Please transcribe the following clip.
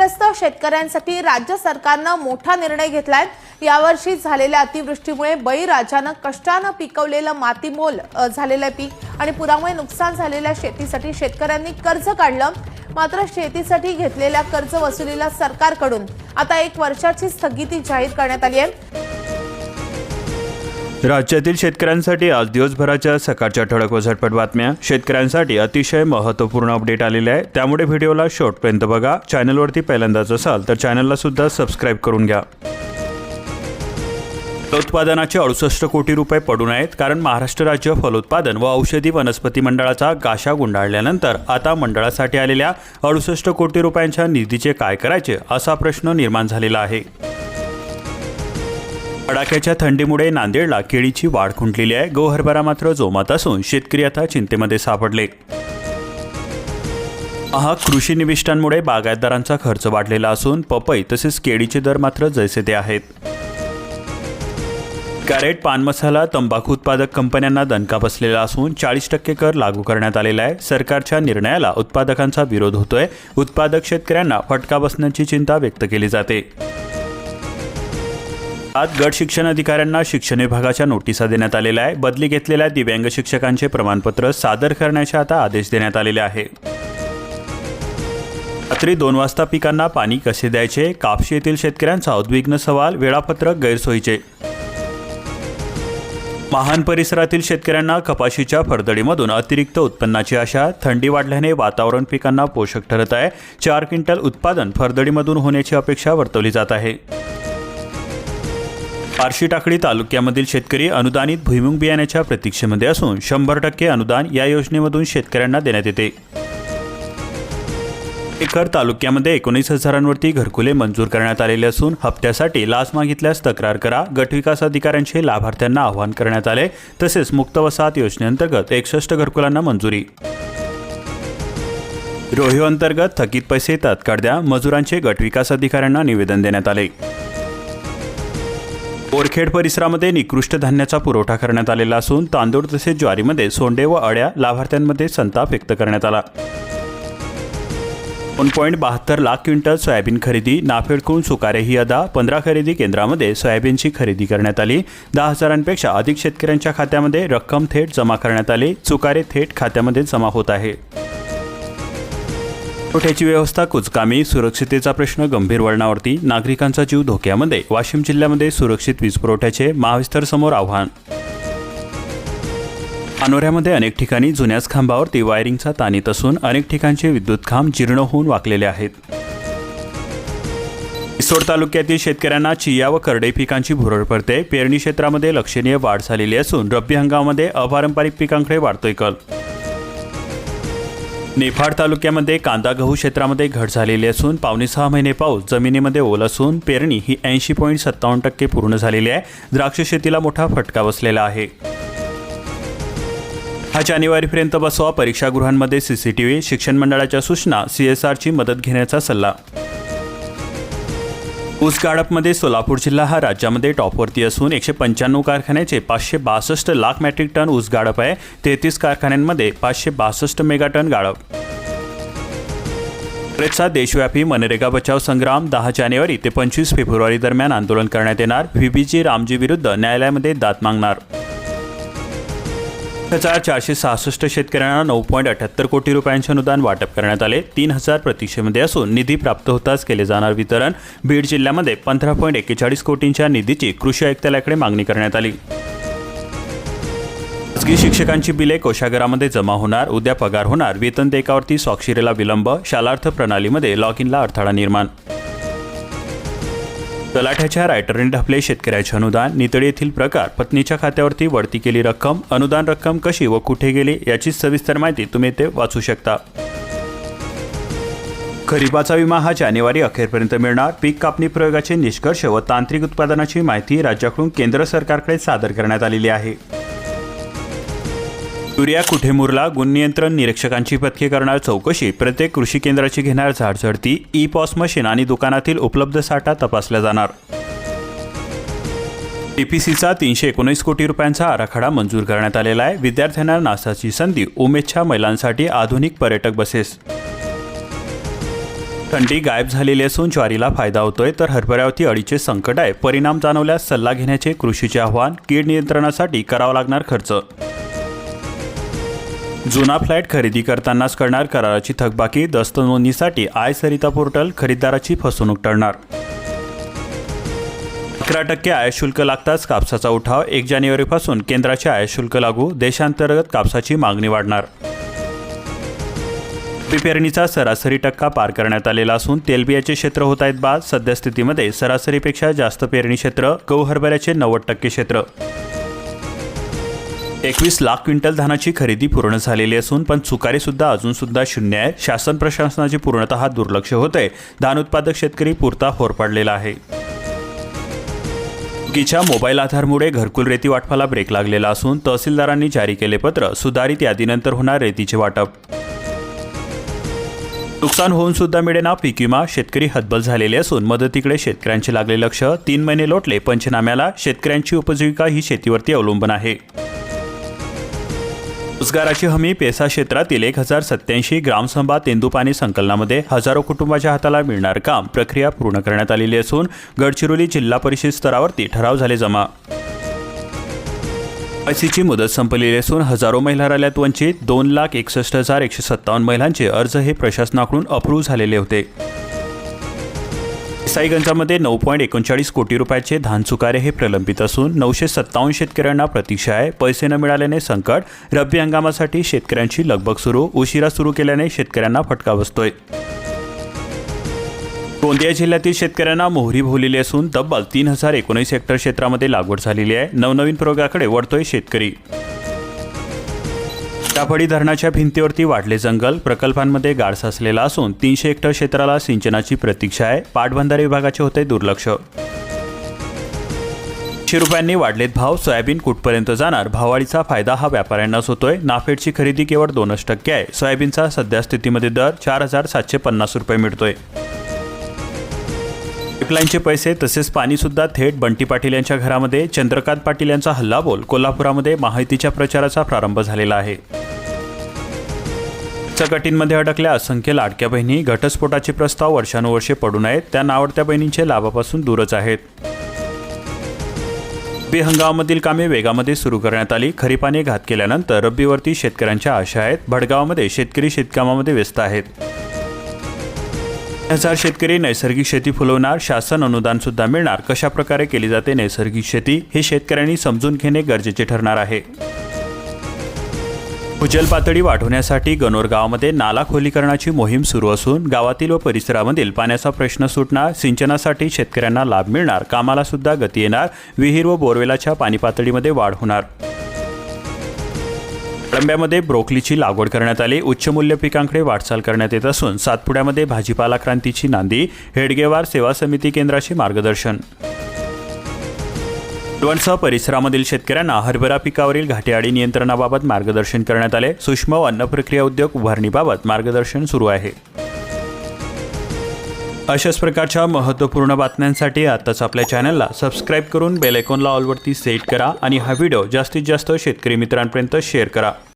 पूरग्रस्त शेतकऱ्यांसाठी राज्य सरकारनं मोठा निर्णय घेतलाय. यावर्षी झालेल्या अतिवृष्टीमुळे बळीराजानं कष्टानं पिकवलेलं मातीमोल झालेलं पीक आणि पुरामुळे नुकसान झालेल्या शेतीसाठी शेतकऱ्यांनी कर्ज काढलं. मात्र शेतीसाठी घेतलेल्या कर्ज वसुलीला सरकारकडून आता एक वर्षाची स्थगिती जाहीर करण्यात आली आहे. राज्यातील शेतकऱ्यांसाठी आज दिवसभराच्या सकाळच्या ठळक व झटपट बातम्या. शेतकऱ्यांसाठी अतिशय महत्त्वपूर्ण अपडेट आलेले आहे. त्यामुळे व्हिडिओला शेवटपर्यंत बघा. चॅनलवरती पहिल्यांदाच असाल तर चॅनलला सुद्धा सबस्क्राईब करून घ्या. फलोत्पादनाचे अडुसष्ट कोटी रुपये पडून आहेत कारण महाराष्ट्र राज्य फलोत्पादन व औषधी वनस्पती मंडळाचा गाशा गुंडाळल्यानंतर आता मंडळासाठी आलेल्या अडुसष्ट कोटी रुपयांच्या निधीचे काय करायचे असा प्रश्न निर्माण झालेला आहे. कडाक्याच्या थंडीमुळे नांदेडला केळीची वाढ खुंटलेली आहे. गहू हरभरा मात्र जोमात असून शेतकरी आता चिंतेमध्ये सापडले. हा कृषी निविष्ठांमुळे बागायतदारांचा खर्च वाढलेला असून पपई तसेच केळीचे दर मात्र जैसे ते आहेत. कॅरेट पान मसाला तंबाखू उत्पादक कंपन्यांना दणका बसलेला असून चाळीस टक्के कर लागू करण्यात आलेला आहे. सरकारच्या निर्णयाला उत्पादकांचा विरोध होतोय. उत्पादक शेतकऱ्यांना फटका बसण्याची चिंता व्यक्त केली जाते. आज गट शिक्षण अधिकाऱ्यांना शिक्षण विभागाच्या नोटिसा देण्यात आलेल्या आहे बदली घेतलेल्या दिव्यांग शिक्षकांचे प्रमाणपत्र सादर करण्याचे आता आदेश देण्यात आलेले आहे रात्री दोन वाजता पिकांना पाणी कसे द्यायचे? कापशी येथील शेतकऱ्यांचा उद्विग्न सवाल वेळापत्रक गैरसोयीचे. महान परिसरातील शेतकऱ्यांना कपाशीच्या फरदडीमधून अतिरिक्त उत्पन्नाची आशा थंडी वाढल्याने वातावरण पिकांना पोषक ठरत आहे. चार क्विंटल उत्पादन फरदडीमधून होण्याची अपेक्षा वर्तवली जात आहे. पारशी टाकळी तालुक्यामधील शेतकरी अनुदानित भुईमुग बियाण्याच्या प्रतीक्षेमध्ये असून शंभर टक्के अनुदान या योजनेमधून शेतकऱ्यांना देण्यात येते. एकर तालुक्यामध्ये एकोणीस हजारांवरती घरकुले मंजूर करण्यात आलेले असून हप्त्यासाठी लाच मागितल्यास तक्रार करा गटविकास अधिकाऱ्यांचे लाभार्थ्यांना आवाहन करण्यात आले तसेच मुक्त वसाहत योजनेअंतर्गत एकसष्ट घरकुलांना मंजुरी. रोहिओ अंतर्गत थकीत पैसे तात्काळ द्या मजुरांचे गटविकास अधिकाऱ्यांना निवेदन देण्यात आले. बोरखेड परिसरामध्ये निकृष्ट धान्याचा पुरवठा करण्यात आलेला असून तांदूळ तसेच ज्वारीमध्ये सोंडे व अळ्या लाभार्थ्यांमध्ये संताप व्यक्त करण्यात आला. दोन पॉईंट बहात्तर लाख क्विंटल सोयाबीन खरेदी नाफेडकडून सुकारे ही अदा पंधरा खरेदी केंद्रामध्ये सोयाबीनची खरेदी करण्यात आली. दहा हजारांपेक्षा अधिक शेतकऱ्यांच्या खात्यामध्ये रक्कम थेट जमा करण्यात आली. चुकारे थेट खात्यामध्ये जमा होत आहे. पुरवठ्याची व्यवस्था कुचकामी सुरक्षितेचा प्रश्न गंभीर वळणावरती नागरिकांचा जीव धोक्यामध्ये. वाशिम जिल्ह्यामध्ये सुरक्षित वीज पुरवठ्याचे महाविस्तर समोर आव्हान. अनोऱ्यामध्ये अनेक ठिकाणी जुन्याच खांबावरती वायरिंगचा ताण येत असून अनेक ठिकाणचे विद्युत खांब जीर्ण होऊन वाकलेले आहेत. रिसोड तालुक्यातील शेतकऱ्यांना चिया व करडई पिकांची भुरळ पडते. पेरणी क्षेत्रामध्ये लक्षणीय वाढ झालेली असून रब्बी हंगामामध्ये अपारंपरिक पिकांकडे वाढतोय कल. निफाड तालुक्यामध्ये कांदा गहू क्षेत्रामध्ये घट झालेली असून पावणे सहा महिने पाऊस जमिनीमध्ये ओल असून पेरणी ही ऐंशी पॉईंट सत्तावन्न टक्के पूर्ण झालेली आहे. द्राक्ष शेतीला मोठा फटका बसलेला आहे. हा जानेवारीपर्यंत बसवा. परीक्षागृहांमध्ये सीसीटीव्ही शिक्षण मंडळाच्या सूचना सीएसआरची मदत घेण्याचा सल्ला. ऊस गाळपमध्ये सोलापूर जिल्हा हा राज्यामध्ये टॉपवरती असून एकशे पंच्याण्णव कारखान्याचे पाचशे बासष्ट लाख मेट्रिक टन ऊस गाडप आहे. तेहतीस कारखान्यांमध्ये पाचशे बासष्ट मेगाटन गाडप. काँग्रेसचा देशव्यापी मनरेगा बचाव संग्राम दहा जानेवारी ते पंचवीस फेब्रुवारी दरम्यान आंदोलन करण्यात येणार. व्हीबीजी रामजी विरुद्ध न्यायालयामध्ये दाद मागणार. हजार चारशे सहासष्ट शेतकऱ्यांना नऊ पॉईंट अठ्याहत्तर कोटी रुपयांचे अनुदान वाटप करण्यात आले. तीन हजार प्रतीक्षेमध्ये असून निधी प्राप्त होताच केले जाणार वितरण. बीड जिल्ह्यामध्ये पंधरा पॉईंट एक्केचाळीस कोटींच्या निधीची कृषी आयुक्तालयाकडे मागणी करण्यात आली. खासगी शिक्षकांची बिले कोशागरामध्ये जमा होणार. उद्या पगार होणार. वेतन देयकावरती स्वाक्षरीला विलंब. शालार्थ प्रणालीमध्ये लॉग इनला अडथळा निर्माण. तलाठ्याच्या रायटरने ढपले शेतकऱ्याचे अनुदान नितळी येथील प्रकार पत्नीच्या खात्यावरती वळती केली रक्कम अनुदान रक्कम कशी व कुठे गेली याची सविस्तर माहिती तुम्ही ते वाचू शकता. खरीपाचा विमा हा जानेवारी अखेरपर्यंत मिळणार. पीक कापणी प्रयोगाचे निष्कर्ष व तांत्रिक उत्पादनाची माहिती राज्याकडून केंद्र सरकारकडे सादर करण्यात आलेली आहे. युरिया कुठे मुरला गुण नियंत्रण निरीक्षकांची पथके करणार चौकशी? प्रत्येक कृषी केंद्राची घेणार झाडझडती? ई पॉस मशीन आणि दुकानातील उपलब्ध साठा तपासला जाणार. टीपीसीचा तीनशे एकोणीस कोटी रुपयांचा आराखडा मंजूर करण्यात आलेला आहे. विद्यार्थ्यांना नासाची संधी उमेदच्या महिलांसाठी आधुनिक पर्यटक बसेस. थंडी गायब झालेली असून ज्वारीला फायदा होतोय तर हरभऱ्यावरती अळीचे संकट आहे. परिणाम जाणवल्यास सल्ला घेण्याचे कृषीचे आव्हान कीड नियंत्रणासाठी करावा लागणार खर्च. जुना फ्लॅट खरेदी करतानाच करणार कराराची थकबाकी दस्त नोंदणीसाठी आय सरिता पोर्टल खरेदीदाराची फसवणूक टळणार. अकरा टक्के आयात शुल्क लागताच कापसाचा उठाव एक जानेवारीपासून केंद्राचे आयात शुल्क लागू देशांतर्गत कापसाची मागणी वाढणार. पेरणीचा सरासरी टक्का पार करण्यात आलेला असून तेलबियाचे क्षेत्र होत आहेत बाद सद्यस्थितीमध्ये सरासरीपेक्षा जास्त पेरणी क्षेत्र गहू हरभऱ्याचे नव्वद टक्के क्षेत्र. एकवीस लाख क्विंटल धानाची खरेदी पूर्ण झालेली असून पण चुकारी सुद्धा अजून सुद्धा शून्य आहे. शासन प्रशासनाचे पूर्णतः दुर्लक्ष होते धान उत्पादक शेतकरी पुरता होरपडलेला आहे. चुकीच्या मोबाईल आधारमुळे घरकुल रेती वाटपाला ब्रेक लागलेला असून तहसीलदारांनी जारी केले पत्र सुधारित यादीनंतर होणार रेतीचे वाटप. नुकसान होऊन सुद्धा मिळेना पीक विमा शेतकरी हतबल झालेले असून मदतीकडे शेतकऱ्यांचे लागले लक्ष. तीन महिने लोटले पंचनाम्याला शेतकऱ्यांची उपजीविका ही शेतीवरती अवलंबून आहे. रोजगाराची हमी पेसा क्षेत्रातील एक हजार सत्याऐंशी ग्रामसभा तेंदुपाणी संकलनामध्ये हजारो कुटुंबाच्या हाताला मिळणार काम प्रक्रिया पूर्ण करण्यात आलेली असून गडचिरोली जिल्हा परिषद स्तरावरती ठराव झाले जमा. आयसीची मुदत संपलेली असून हजारो महिला राहिल्यात वंचित दोन लाख एकसष्ट हजार एकशे सत्तावन्न महिलांचे अर्ज हे प्रशासनाकडून अप्रूव्ह झालेले होते. साईगंजामध्ये नऊ पॉईंट एकोणचाळीस कोटी रुपयाचे धान चुकारे हे प्रलंबित असून नऊशे सत्तावन्न शेतकऱ्यांना प्रतीक्षा आहे. पैसे न मिळाल्याने संकट. रब्बी हंगामासाठी शेतकऱ्यांची लगबग सुरू. उशिरा सुरू केल्याने शेतकऱ्यांना फटका बसतोय. गोंदिया जिल्ह्यातील शेतकऱ्यांना मोहरी भोवलेली असून तब्बल तीन हजार एकोणीस हेक्टर क्षेत्रामध्ये लागवड झालेली आहे. नवनवीन प्रयोगाकडे वळतोय शेतकरी. टाफडी धरणाच्या भिंतीवरती वाढले जंगल प्रकल्पांमध्ये गाळ साचलेला असून तीनशे हेक्टर क्षेत्राला सिंचनाची प्रतीक्षा आहे. पाटबंधारे विभागाचे होते दुर्लक्ष. एकशे रुपयांनी वाढलेत भाव सोयाबीन कुठपर्यंत जाणार? भावाळीचा फायदा हा व्यापाऱ्यांनाच होतोय. नाफेडची खरेदी केवळ दोनच टक्के आहे. सोयाबीनचा सध्या स्थितीमध्ये दर चार हजार सातशे पन्नास रुपये मिळतोय. पाईपलाईनचे पैसे तसेच पाणीसुद्धा थेट बंटी पाटील यांच्या घरामध्ये चंद्रकांत पाटील यांचा हल्लाबोल कोल्हापुरामध्ये माहितीच्या प्रचाराचा प्रारंभ झालेला आहे. चकटींमध्ये अडकल्या असंख्य लाडक्या बहिणी घटस्फोटाचे प्रस्ताव वर्षानुवर्षे पडू नयेत. त्या नावडत्या बहिणींचे लाभापासून दूरच आहेत. रब्बी हंगामामधील कामे वेगामध्ये सुरू करण्यात आली. खरीपाने घात केल्यानंतर रब्बीवरती शेतकऱ्यांच्या आशा आहेत. भडगावमध्ये शेतकरी शेतकामामध्ये व्यस्त आहेत. हजार शेतकरी नैसर्गिक शेती फुलवणार. शासन अनुदान सुद्धा मिळणार. कशा प्रकारे केली जाते नैसर्गिक शेती हे शेतकऱ्यांनी समजून घेणे गरजेचे ठरणार आहे. भूजल पातळी वाढवण्यासाठी गनोर गावामध्ये नाला खोलीकरणाची मोहीम सुरू असून गावातील व परिसरामधील पाण्याचा प्रश्न सुटणार सिंचनासाठी शेतकऱ्यांना लाभ मिळणार कामाला सुद्धा गती येणार विहीर व बोरवेलाच्या पाणी पातळीमध्ये वाढ होणार. कळंब्यामध्ये ब्रोकलीची लागवड करण्यात आली. उच्च मूल्य पिकांकडे वाटचाल करण्यात येत असून सातपुड्यामध्ये भाजीपाला क्रांतीची नांदी हेडगेवार सेवा समिती केंद्राचे मार्गदर्शन. लोणसह परिसरामधील शेतकऱ्यांना हरभरा पिकावरील घाटेआडी नियंत्रणाबाबत मार्गदर्शन करण्यात आले. सूक्ष्म व अन्न प्रक्रिया उद्योग उभारणीबाबत मार्गदर्शन सुरू आहे. अशाच प्रकारच्या महत्त्वपूर्ण बातम्यांसाठी आत्ताच आपल्या चॅनलला सबस्क्राईब करून बेलायकॉनला ऑलवरती सेट करा आणि हा व्हिडिओ जास्तीत जास्त शेतकरी मित्रांपर्यंत शेअर करा.